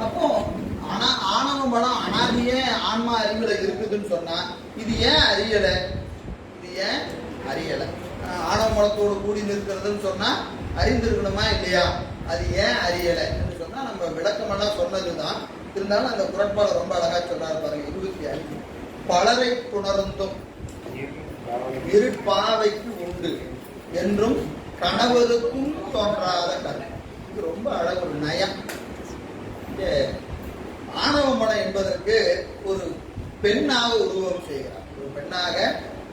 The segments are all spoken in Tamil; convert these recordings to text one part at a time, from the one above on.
அப்போ ஆனா ஆணவ படம் அனாதியே ஆன்மா அறிவுல இருக்குதுன்னு சொன்னா இது ஏன் அறியல? இது ஏன் அறியல? ஆணவ மலத்தோடு கூடி நிற்கிறதுன்னு சொன்னா அறிந்திருக்கணுமா இல்லையா? அது ஏன் அறியல என்று சொன்னா நம்ம விளக்கமெல்லாம் சொன்னதுதான். இருந்தாலும் அந்த குரட்பாடு ரொம்ப அழகா சொல்றாரு பாருங்க இருபத்தி ஐந்து பலரை புணர்ந்தும் இருப்பாவைக்கு உண்டு என்றும் கணவருக்கும் தோன்றாத கதை இது ரொம்ப அழகு நயம். இங்கே ஆணவ மனம் என்பதற்கு ஒரு பெண்ணாக உருவம் செய்கிறார். ஒரு பெண்ணாக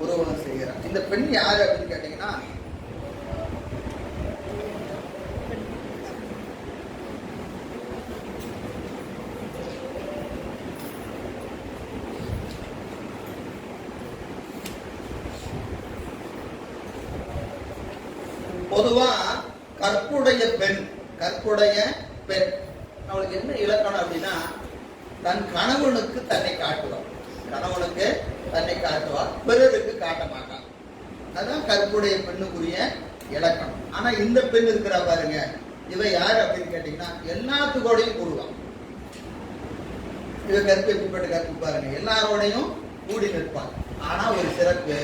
உருவம் செய்கிறார். இந்த பெண் யாரு அப்படின்னு கேட்டீங்கன்னா பொதுவா கற்புடைய பெண் கற்புடைய பெண். அவளுக்கு என்ன இலக்கணம் அப்படின்னா தன் கணவனுக்கு தன்னை காட்டுவாள் கணவனுக்கு தன்னை காட்டுவாள் பிறருக்கு காட்ட மாட்டான் அதான் கற்புடைய பெண்ணுக்குரிய இலக்கணம். ஆனா இந்த பெண் இருக்கிறா பாருங்க. இவ யார் அப்படின்னு கேட்டீங்கன்னா எல்லாத்துக்கோடையும் கூடுவான் இவ கற்பு எப்படிப்பட்ட கருத்து பாருங்க. எல்லாரோடையும் கூடி நிற்பான் ஆனா ஒரு சிறப்பு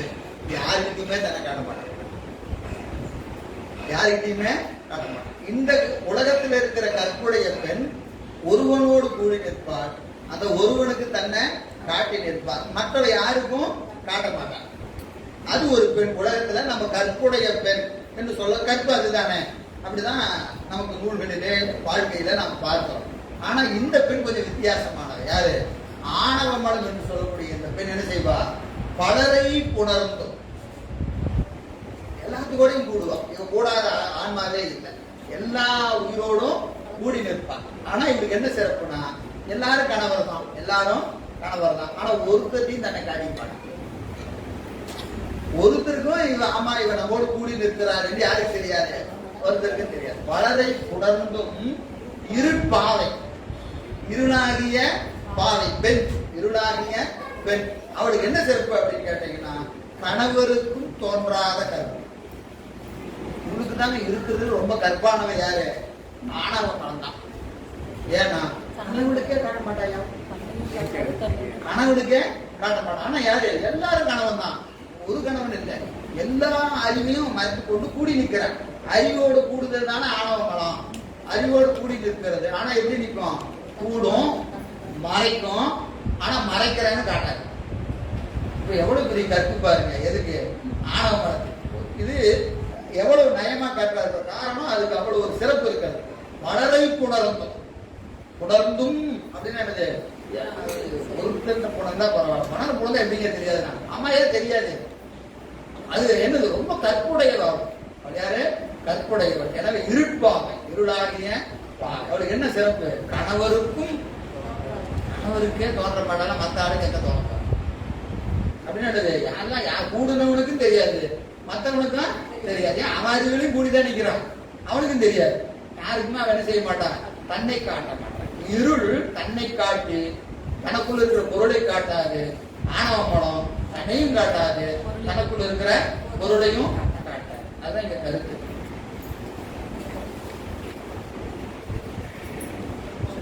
யாருக்குமே தன்னை காட்ட மாட்டான் யாருக்கிட்டையுமே காட்ட மாட்டான் இந்த உலகத்தில் இருக்கிற கற்புடைய பெண் ஒருவனோடு கூடி நிற்பார் அந்த ஒருவனுக்கு தன்னை காட்டி நிற்பார் மக்களை யாருக்கும் காட்ட மாட்டார் அது ஒரு பெண். உலகத்துல நம்ம கற்புடைய பெண் என்று சொல்ல கற்பு அதுதானே. அப்படிதான் நமக்கு நூல்களிலே வாழ்க்கையில நாம் பார்த்தோம். ஆனா இந்த பெண் கொஞ்சம் வித்தியாசமானது யாரு? ஆணவ மடம் என்று சொல்லக்கூடிய இந்த பெண் என்ன செய்வா? பலரை புணர்ந்தும். எல்லாத்துக்கூடையும் கூடுவான் இவன் கூடாத ஆன்மாவே இல்லை. எல்லா உயிரோடும் கூடி நிற்பான் ஆனா இவருக்கு என்ன சிறப்புனா எல்லாரும் கணவர் தான். எல்லாரும் கணவர் தான். ஆனா ஒருத்தரையும் தன்னை காட்டிப்பாங்க ஒருத்தருக்கும் இவன் ஆமா இவ நம்மோடு கூடி நிற்கிறார் என்று யாருக்கு தெரியாது? ஒருத்தருக்கும் தெரியாது. வளரை உணர்ந்தும் இருப்பாவை இருளாகிய பாவை பெண். இருளாகிய பெண். அவளுக்கு என்ன சிறப்பு அப்படின்னு கேட்டீங்கன்னா கணவருக்கும் தோன்றாத கருத்து. தாங்க இருக்கிறது ரொம்ப கற்பானவன் யாரு? ஆணவ மனம் தான் ஏன்னா கணவனுக்கே காட்ட மாட்டாயா? கணவனுக்கே காட்ட மாட்டான். ஆனா யாரு? எல்லாரும் கணவன் தான் ஒரு கணவன் இல்லை. எல்லா அறிவையும் மறைத்து கொண்டு கூடி நிற்கிறான். அறிவோடு கூடுதல் தானே ஆணவ பலம் அறிவோடு கூடி நிற்கிறது. ஆனா எப்படி நிற்கும்? கூடும் மறைக்கும். ஆனா மறைக்கிறேன்னு காட்டாரு இப்ப எவ்வளவு பெரிய கற்பு பாருங்க. எதுக்கு? ஆணவ மலத்துக்கு இது எவ்வளவு நயமா காட்டுறாரு காரணம் அதுக்கு அவ்வளவு ஒரு சிறப்பு இருக்காது. மலரை புணர்ந்தும். புணர்ந்தும் அப்படின்னு என்னது ஏன் அது புணர்ந்தா பரவாயில்ல. மணல் புணர்ந்தா எப்படிங்க தெரியாது? அம்மாயே தெரியாது. அது என்னது? ரொம்ப கற்புடையதாகும் யாரு கற்புடையவர். எனவே இருட்பாங்க இருளாகிய அவளுக்கு என்ன சிறப்பு? கணவருக்கும் கணவருக்கே தோன்ற மாட்டாங்க. மத்த ஆளுக்கு என்ன தோன்ற அப்படின்னு என்னது? யாரெல்லாம் யார் கூடுனவனுக்கும் தெரியாது. மத்தவனுக்கும் தெரியாது. அவன் அவன் கூடி தான் நிக்கிறான் அவனுக்கும் தெரியாது. யாருக்குமே அவன் என்ன செய்ய மாட்டான் தன்னை காட்ட மாட்டான் இருள் தன்னை காட்டி தனக்குள்ள இருக்கிற பொருளை காட்டாது. ஆணவ மனம் தன்னையும் காட்டாது. தனக்குள்ள இருக்கிற பொருளையும் காட்டாது. அதுதான் இங்க கருத்து.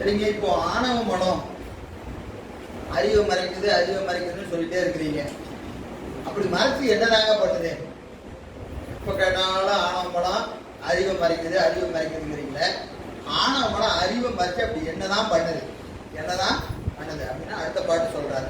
சரிங்க இப்போ ஆணவ மனம் அறிவை மறைக்குது அறிவை மறைக்குதுன்னு சொல்லிட்டே இருக்கிறீங்க. அப்படி மறைச்சு என்னதாங்க பண்ணுது இப்போ கேட்டாலும் ஆணவ அறிவை மறைக்குது அறிவை மறைக்குதுங்கிறீங்களே. ஆணவ அறிவை மறைச்சு அப்படி என்னதான் பண்ணுது? என்னதான் பண்ணுது? அப்படின்னா அடுத்த பாட்டு சொல்றாரு.